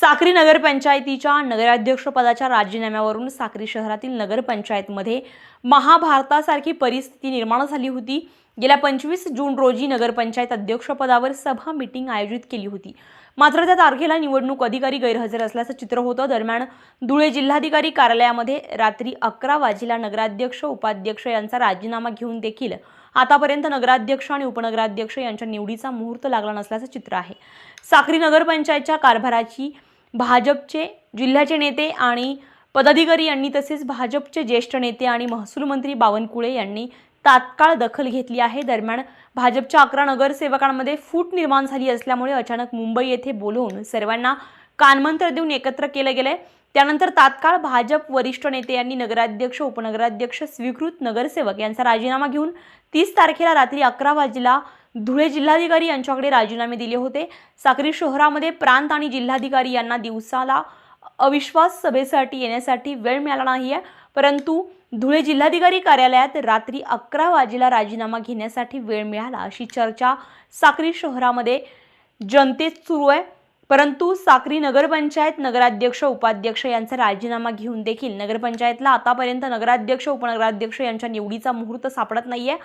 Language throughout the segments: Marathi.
साक्री नगरपंचायतीच्या नगराध्यक्षपदाच्या राजीनाम्यावरून साक्री शहरातील नगरपंचायतमध्ये महाभारतासारखी परिस्थिती निर्माण झाली होती. गेल्या पंचवीस जून रोजी नगरपंचायत अध्यक्षपदावर सभा मिटिंग आयोजित केली होती. मात्र त्या तारखेला निवडणूक अधिकारी गैरहजर असल्याचं चित्र होतं. दरम्यान धुळे जिल्हाधिकारी कार्यालयामध्ये रात्री अकरा वाजेला नगराध्यक्ष उपाध्यक्ष यांचा राजीनामा घेऊन देखील आतापर्यंत नगराध्यक्ष आणि उपनगराध्यक्ष यांच्या निवडीचा मुहूर्त लागला नसल्याचं चित्र आहे. साक्री नगरपंचायतच्या कारभाराची भाजपचे जिल्ह्याचे नेते आणि पदाधिकारी यांनी तसेच भाजपचे ज्येष्ठ नेते आणि महसूल मंत्री बावनकुळे यांनी तात्काळ दखल घेतली आहे. दरम्यान भाजपच्या अकरा नगरसेवकांमध्ये फूट निर्माण झाली असल्यामुळे अचानक मुंबई येथे बोलवून सर्वांना कानमंत्र देऊन एकत्र केलं गेलंय. त्यानंतर तात्काळ भाजप वरिष्ठ नेते यांनी नगराध्यक्ष उपनगराध्यक्ष स्वीकृत नगरसेवक यांचा राजीनामा घेऊन तीस तारखेला रात्री अकरा वाजेला धुळे जिल्हाधिकारी यांच्याकडे राजीनामे दिले होते. साक्री शहरामध्ये प्रांत आणि जिल्हाधिकारी यांना दिवसाला अविश्वास सभेसाठी येण्यासाठी वेळ मिळाला नाही आहे परंतु धुळे जिल्हाधिकारी कार्यालयात रात्री अकरा वाजेला राजीनामा घेण्यासाठी वेळ मिळाला अशी चर्चा साक्री शहरामध्ये जनतेत सुरू आहे. परंतु साक्री नगरपंचायत नगराध्यक्ष उपाध्यक्ष यांचा राजीनामा घेऊन देखील नगरपंचायतला आतापर्यंत नगराध्यक्ष उपनगराध्यक्ष यांच्या निवडीचा मुहूर्त सापडत नाही आहे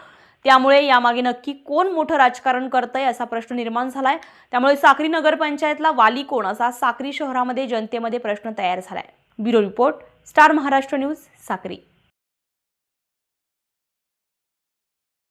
त्यामुळे यामागे नक्की कोण मोठं राजकारण करतंय असा प्रश्न निर्माण झालाय. त्यामुळे साक्री नगरपंचायतला वाली कोण असा साक्री शहरामध्ये जनतेमध्ये प्रश्न तयार झालाय. Bureau report star Maharashtra news Sakri.